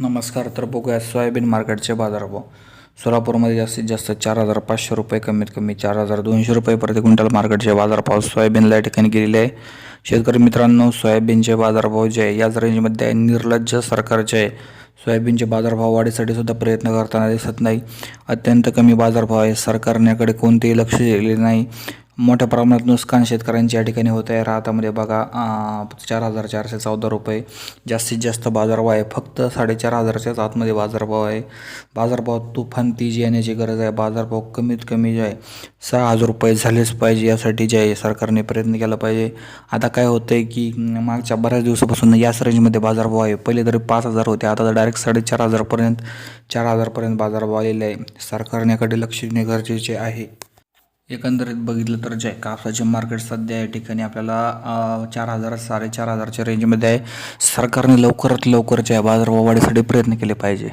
नमस्कार तर बघूया सोयाबीन मार्केटचे बाजारभाव सोलापूरमध्ये जास्तीत जास्त चार हजार पाचशे रुपये कमीत कमी चार हजार दोनशे रुपये प्रति क्विंटल मार्केटचे बाजारभाव सोयाबीनला या ठिकाणी गेलेले आहे. शेतकरी मित्रांनो सोयाबीनचे बाजारभाव जे आहे याच रेंजमध्ये आहे. निर्लज्ज सरकारचे आहे सोयाबीनचे बाजारभाव वाढीसाठी सुद्धा प्रयत्न करताना दिसत नाही. अत्यंत कमी बाजारभाव आहे. सरकारने याकडे कोणतेही लक्ष दिलेले नाही. मोठ्या प्रमाणात नुकसान शेतकऱ्यांच्या या ठिकाणी होत आहे. राहतामध्ये बघा चार हजार चारशे चौदा रुपये. जास्तीत जास्त बाजारभाव आहे. फक्त साडेचार हजारच्याच आतमध्ये बाजारभाव आहे. बाजारभाव तुफान तेजी येण्याची गरज आहे. बाजारभाव कमीत कमी जे आहे सहा हजार रुपये झालेच पाहिजे. यासाठी जे आहे सरकारने प्रयत्न केला पाहिजे. आता काय होतं आहे की मागच्या बऱ्याच दिवसापासून याच रेंजमध्ये बाजारभाव आहे. पहिले तरी पाच हजार होते. आता तर डायरेक्ट साडेचार हजारपर्यंत चार हजारपर्यंत बाजारभाव आलेला आहे. सरकारने याकडे लक्ष देणे गरजेचे आहे. एकंदरीत बघितलं तर जे कापसाचे मार्केट सध्या या ठिकाणी आपल्याला चार हजार साडेचार हजारच्या रेंजमध्ये आहे. सरकारने लवकरात लवकर जे आहे बाजारभाव वाढीसाठी प्रयत्न केले पाहिजे.